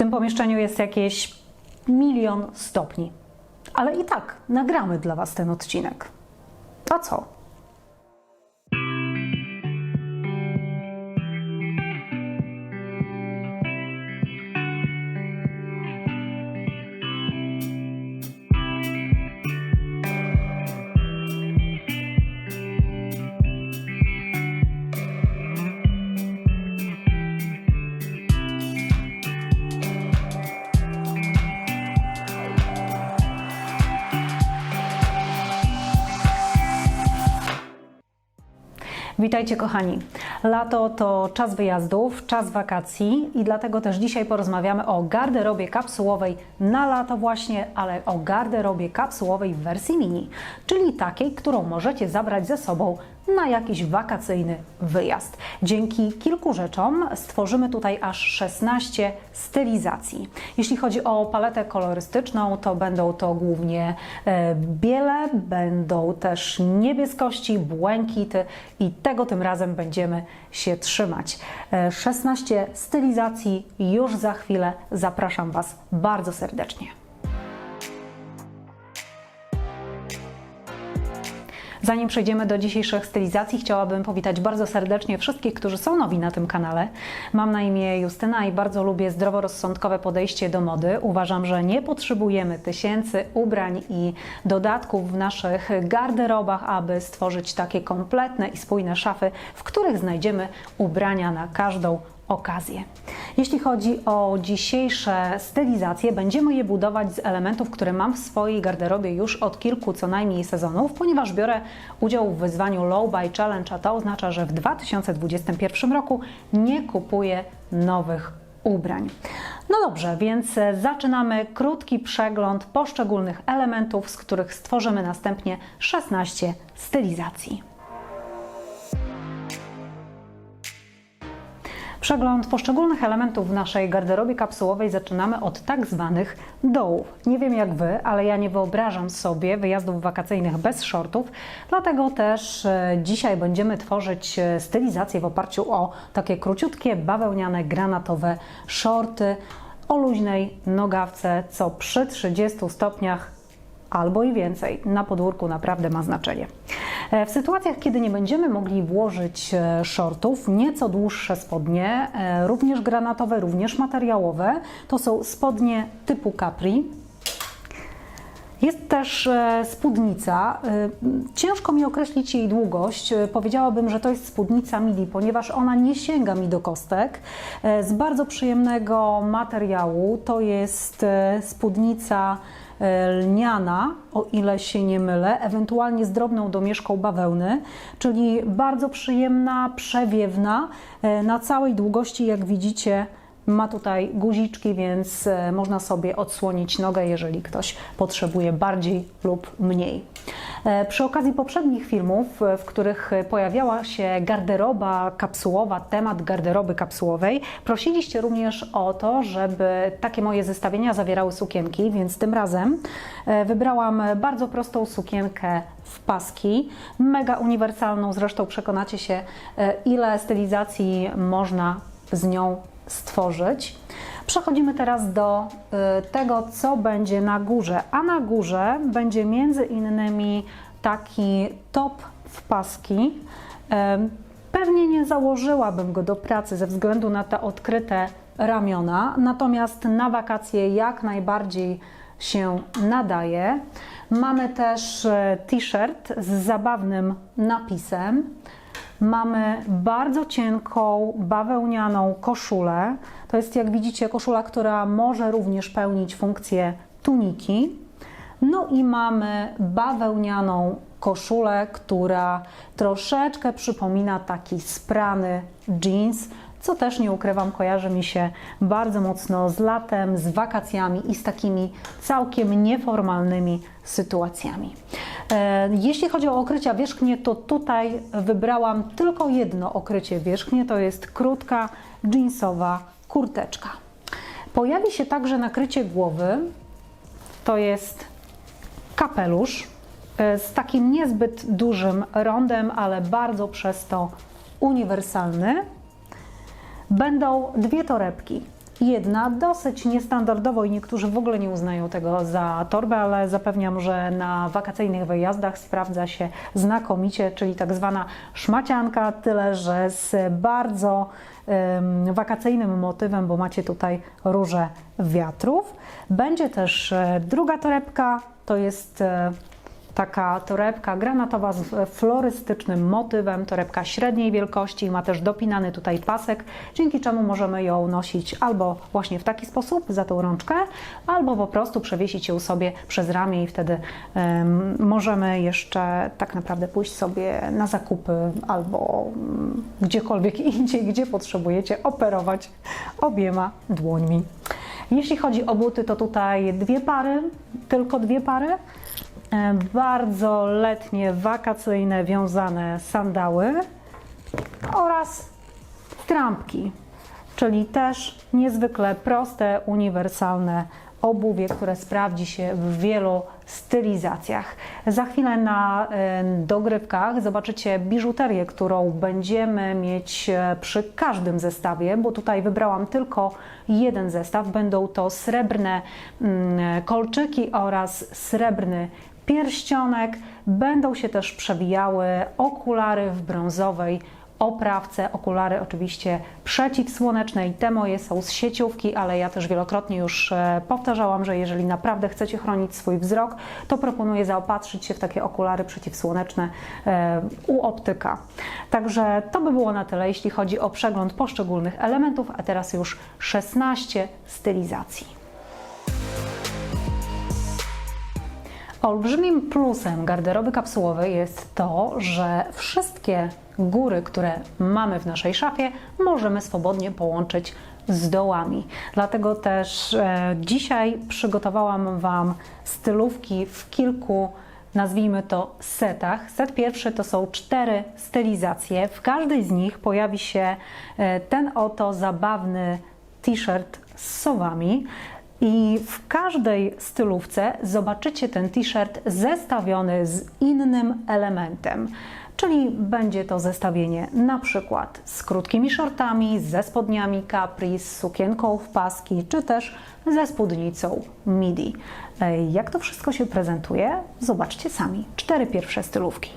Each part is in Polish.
tym pomieszczeniu jest jakieś milion stopni. Ale i tak nagramy dla Was ten odcinek. A co? Witajcie kochani. Lato to czas wyjazdów, czas wakacji i dlatego też dzisiaj porozmawiamy o garderobie kapsułowej na lato właśnie, ale o garderobie kapsułowej w wersji mini, czyli takiej, którą możecie zabrać ze sobą na jakiś wakacyjny wyjazd. Dzięki kilku rzeczom stworzymy tutaj aż 16 stylizacji. Jeśli chodzi o paletę kolorystyczną, to będą to głównie e, biele, będą też niebieskości, błękity i tego tym razem będziemy się trzymać. E, 16 stylizacji już za chwilę. Zapraszam Was bardzo serdecznie. Zanim przejdziemy do dzisiejszych stylizacji, chciałabym powitać bardzo serdecznie wszystkich, którzy są nowi na tym kanale. Mam na imię Justyna i bardzo lubię zdroworozsądkowe podejście do mody. Uważam, że nie potrzebujemy tysięcy ubrań i dodatków w naszych garderobach, aby stworzyć takie kompletne i spójne szafy, w których znajdziemy ubrania na każdą okazję. Jeśli chodzi o dzisiejsze stylizacje, będziemy je budować z elementów, które mam w swojej garderobie już od kilku co najmniej sezonów, ponieważ biorę udział w wyzwaniu Low Buy Challenge, a to oznacza, że w 2021 roku nie kupuję nowych ubrań. No dobrze, więc zaczynamy krótki przegląd poszczególnych elementów, z których stworzymy następnie 16 stylizacji. Przegląd poszczególnych elementów w naszej garderobie kapsułowej zaczynamy od tak zwanych dołów. Nie wiem jak Wy, ale ja nie wyobrażam sobie wyjazdów wakacyjnych bez shortów, dlatego też e, dzisiaj będziemy tworzyć e, stylizację w oparciu o takie króciutkie, bawełniane, granatowe shorty o luźnej nogawce, co przy 30 stopniach albo i więcej na podwórku naprawdę ma znaczenie. E, W sytuacjach, kiedy nie będziemy mogli włożyć e, shortów, nieco dłuższe spodnie, e, również granatowe, również materiałowe, to są spodnie typu capri. Jest też spódnica. Ciężko mi określić jej długość. Powiedziałabym, że to jest spódnica midi, ponieważ ona nie sięga mi do kostek. Z bardzo przyjemnego materiału. To jest spódnica lniana, o ile się nie mylę, ewentualnie z drobną domieszką bawełny, czyli bardzo przyjemna, przewiewna. E, Na całej długości, jak widzicie, ma tutaj guziczki, więc e, można sobie odsłonić nogę, jeżeli ktoś potrzebuje bardziej lub mniej. E, Przy okazji poprzednich filmów, e, w których pojawiała się garderoba kapsułowa, temat garderoby kapsułowej, prosiliście również o to, żeby takie moje zestawienia zawierały sukienki, więc tym razem wybrałam bardzo prostą sukienkę w paski, mega uniwersalną, zresztą przekonacie się, ile stylizacji można z nią stworzyć. Przechodzimy teraz do y, tego, co będzie na górze. A na górze będzie między innymi taki top w paski. Pewnie nie założyłabym go do pracy ze względu na te odkryte ramiona, natomiast na wakacje jak najbardziej się nadaje. Mamy też e, t-shirt z zabawnym napisem. Mamy bardzo cienką, bawełnianą koszulę. To jest, jak widzicie, koszula, która może również pełnić funkcję tuniki. No i mamy bawełnianą koszulę, która troszeczkę przypomina taki sprany jeans, co też nie ukrywam, kojarzy mi się bardzo mocno z latem, z wakacjami i z takimi całkiem nieformalnymi sytuacjami. E, Jeśli chodzi o okrycia wierzchnie, to tutaj wybrałam tylko jedno okrycie wierzchnie, to jest krótka jeansowa kurteczka. Pojawi się także nakrycie głowy, to jest kapelusz e, z takim niezbyt dużym rondem, ale bardzo przez to uniwersalny. Będą dwie torebki. jedna, dosyć niestandardowo i niektórzy w ogóle nie uznają tego za torbę, ale zapewniam, że na wakacyjnych wyjazdach sprawdza się znakomicie, czyli tak zwana szmacianka, tyle że z bardzo wakacyjnym motywem, bo macie tutaj róże wiatrów. Będzie też e, druga torebka, to jest e, taka torebka granatowa z florystycznym motywem, torebka średniej wielkości, ma też dopinany tutaj pasek, dzięki czemu możemy ją nosić albo właśnie w taki sposób, za tą rączkę, albo po prostu przewiesić ją sobie przez ramię i wtedy em, możemy jeszcze tak naprawdę pójść sobie na zakupy albo mm, gdziekolwiek indziej, gdzie potrzebujecie operować obiema dłońmi. Jeśli chodzi o buty, to tutaj dwie pary, tylko dwie pary. E, Bardzo letnie, wakacyjne, wiązane sandały oraz trampki, czyli też niezwykle proste, uniwersalne obuwie, które sprawdzi się w wielu stylizacjach. Za chwilę na e, dogrywkach zobaczycie biżuterię, którą będziemy mieć e, przy każdym zestawie, bo tutaj wybrałam tylko jeden zestaw. Będą to srebrne mm, kolczyki oraz srebrny pierścionek. Będą się też przewijały okulary w brązowej oprawce, okulary oczywiście przeciwsłoneczne i te moje są z sieciówki, ale ja też wielokrotnie już e, powtarzałam, że jeżeli naprawdę chcecie chronić swój wzrok, to proponuję zaopatrzyć się w takie okulary przeciwsłoneczne e, u optyka. Także to by było na tyle, jeśli chodzi o przegląd poszczególnych elementów, a teraz już 16 stylizacji. Olbrzymim plusem garderoby kapsułowej jest to, że wszystkie góry, które mamy w naszej szafie, możemy swobodnie połączyć z dołami. Dlatego też e, dzisiaj przygotowałam Wam stylówki w kilku nazwijmy to setach. Set pierwszy to są cztery stylizacje. W każdej z nich pojawi się e, ten oto zabawny t-shirt z sowami. I w każdej stylówce zobaczycie ten t-shirt zestawiony z innym elementem. Czyli będzie to zestawienie na przykład z krótkimi shortami, ze spodniami capri, z sukienką w paski, czy też ze spódnicą midi. Jak to wszystko się prezentuje? Zobaczcie sami. Cztery pierwsze stylówki.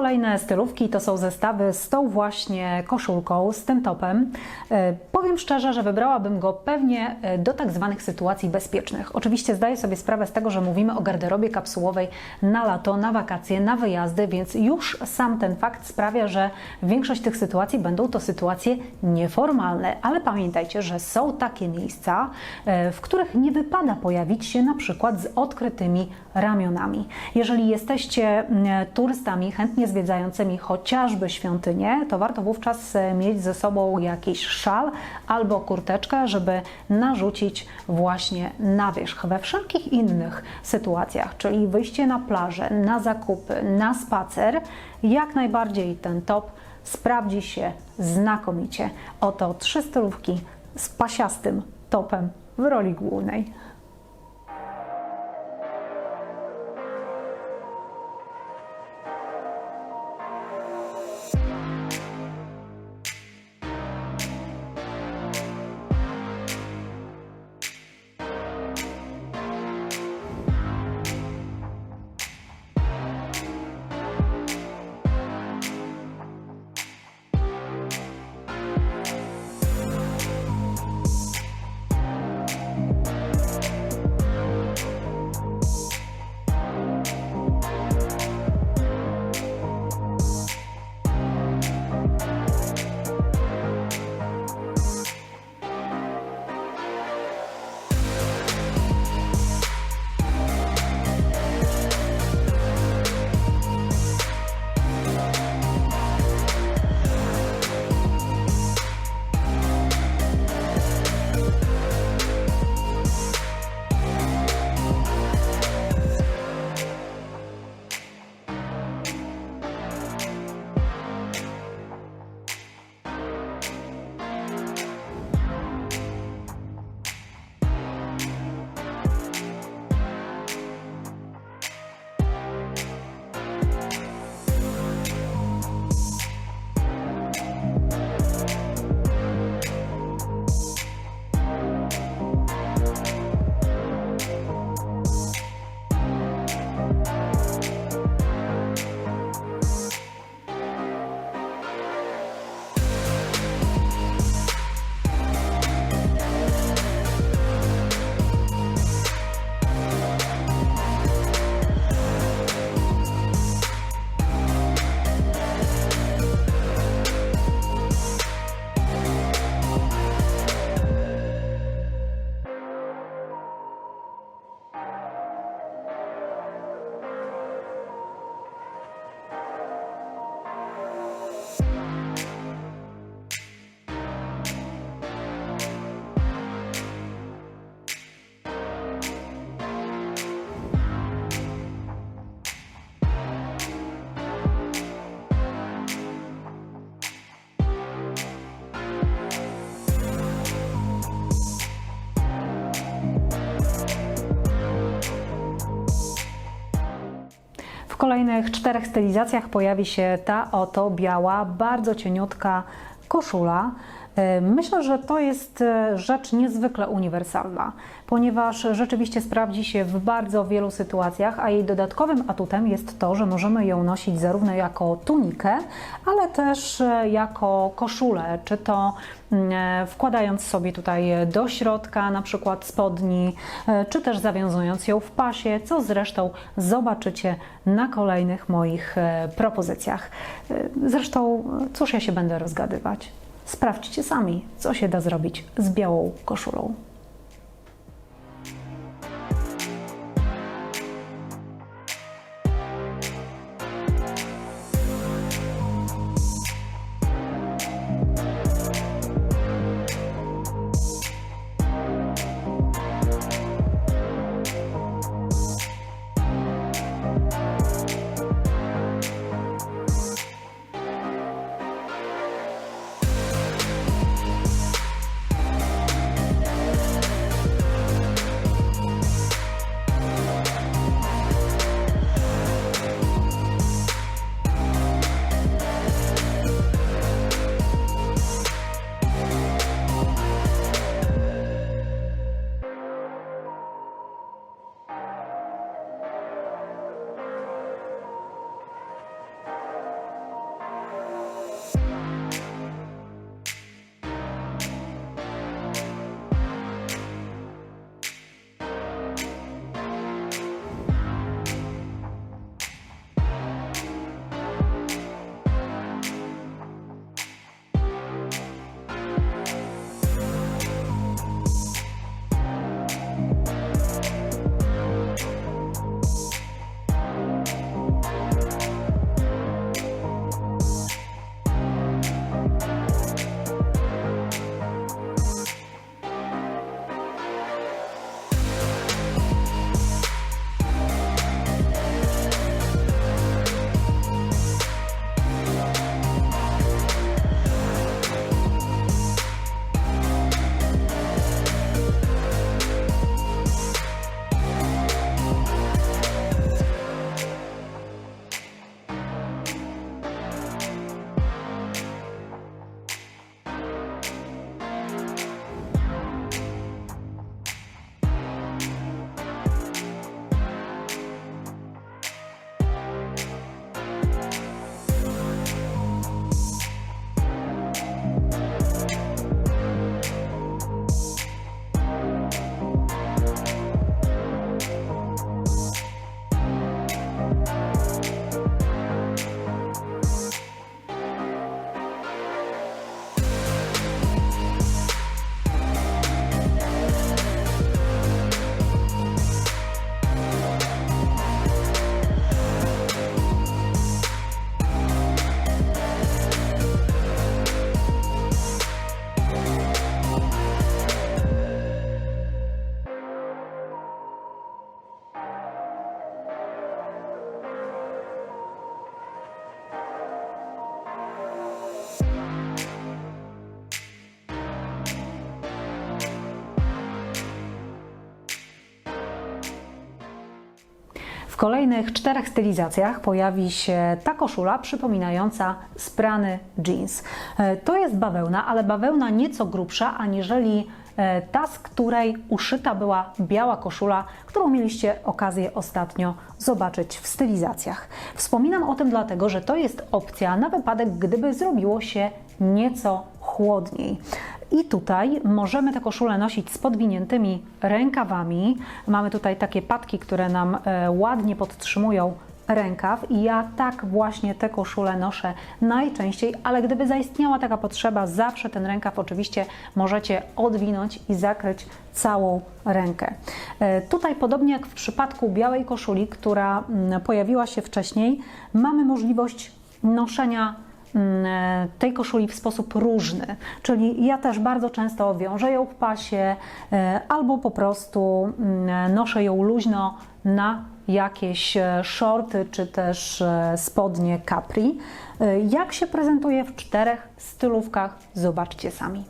Kolejne stylówki to są zestawy z tą właśnie koszulką, z tym topem. E, Powiem szczerze, że wybrałabym go pewnie e, do tak zwanych sytuacji bezpiecznych. Oczywiście zdaję sobie sprawę z tego, że mówimy o garderobie kapsułowej na lato, na wakacje, na wyjazdy, więc już sam ten fakt sprawia, że większość tych sytuacji będą to sytuacje nieformalne. Ale pamiętajcie, że są takie miejsca, e, w których nie wypada pojawić się na przykład z odkrytymi ramionami. Jeżeli jesteście turystami chętnie zwiedzającymi chociażby świątynię, to warto wówczas e, mieć ze sobą jakiś szal albo kurteczkę, żeby narzucić właśnie na wierzch. We wszelkich innych sytuacjach, czyli wyjście na plażę, na zakupy, na spacer, jak najbardziej ten top sprawdzi się znakomicie. Oto trzy stylówki z pasiastym topem w roli głównej. Kolejnych czterech stylizacjach pojawi się ta oto biała, bardzo cieniutka koszula. E, Myślę, że to jest e, rzecz niezwykle uniwersalna, ponieważ rzeczywiście sprawdzi się w bardzo wielu sytuacjach, a jej dodatkowym atutem jest to, że możemy ją nosić zarówno jako tunikę, ale też e, jako koszulę, czy to mm, wkładając sobie tutaj do środka na przykład spodni, czy też zawiązując ją w pasie, co zresztą zobaczycie na kolejnych moich propozycjach. Zresztą, cóż ja się będę rozgadywać? Sprawdźcie sami, co się da zrobić z białą koszulą. Kolejnych czterech stylizacjach pojawi się ta koszula przypominająca sprany jeans. E, To jest bawełna, ale bawełna nieco grubsza aniżeli e, ta, z której uszyta była biała koszula, którą mieliście okazję ostatnio zobaczyć w stylizacjach. Wspominam o tym dlatego, że to jest opcja na wypadek, gdyby zrobiło się nieco chłodniej. I tutaj możemy tę koszulę nosić z podwiniętymi rękawami. Mamy tutaj takie patki, które nam e, ładnie podtrzymują rękaw i ja tak właśnie tę koszulę noszę najczęściej, ale gdyby zaistniała taka potrzeba, zawsze ten rękaw oczywiście możecie odwinąć i zakryć całą rękę. E, Tutaj podobnie jak w przypadku białej koszuli, która mm, pojawiła się wcześniej, mamy możliwość noszenia tej koszuli w sposób różny. Czyli ja też bardzo często wiążę ją w pasie e, albo po prostu mm, noszę ją luźno na jakieś e, shorty czy też e, spodnie capri. E, Jak się prezentuje w czterech stylówkach, zobaczcie sami.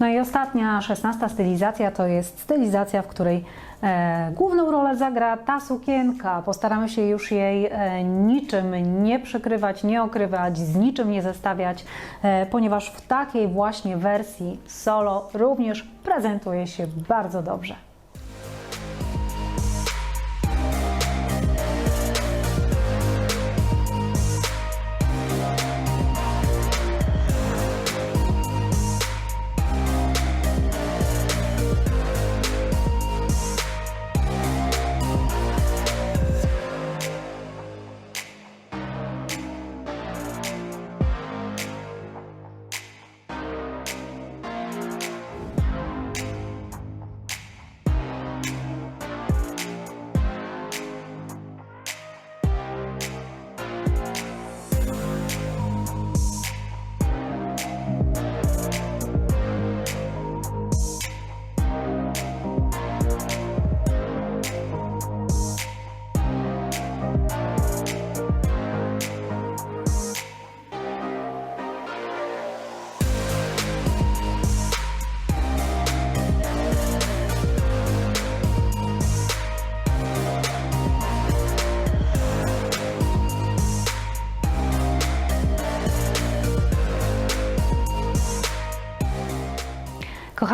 No i ostatnia, szesnasta stylizacja to jest stylizacja, w której e, główną rolę zagra ta sukienka. Postaramy się już jej e, niczym nie przykrywać, nie okrywać, z niczym nie zestawiać, e, ponieważ w takiej właśnie wersji solo również prezentuje się bardzo dobrze.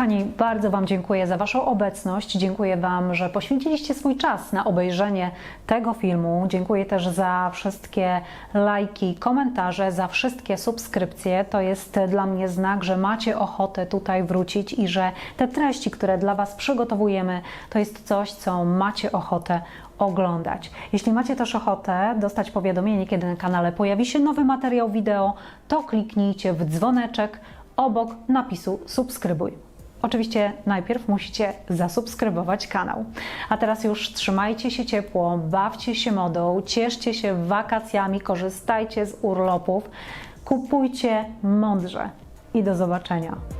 Kochani, bardzo Wam dziękuję za Waszą obecność. Dziękuję Wam, że poświęciliście swój czas na obejrzenie tego filmu. Dziękuję też za wszystkie lajki, komentarze, za wszystkie subskrypcje. To jest dla mnie znak, że macie ochotę tutaj wrócić i że te treści, które dla Was przygotowujemy, to jest coś, co macie ochotę oglądać. Jeśli macie też ochotę dostać powiadomienie, kiedy na kanale pojawi się nowy materiał wideo, to kliknijcie w dzwoneczek obok napisu subskrybuj. Oczywiście najpierw musicie zasubskrybować kanał. A teraz już trzymajcie się ciepło, bawcie się modą, cieszcie się wakacjami, korzystajcie z urlopów, kupujcie mądrze i do zobaczenia.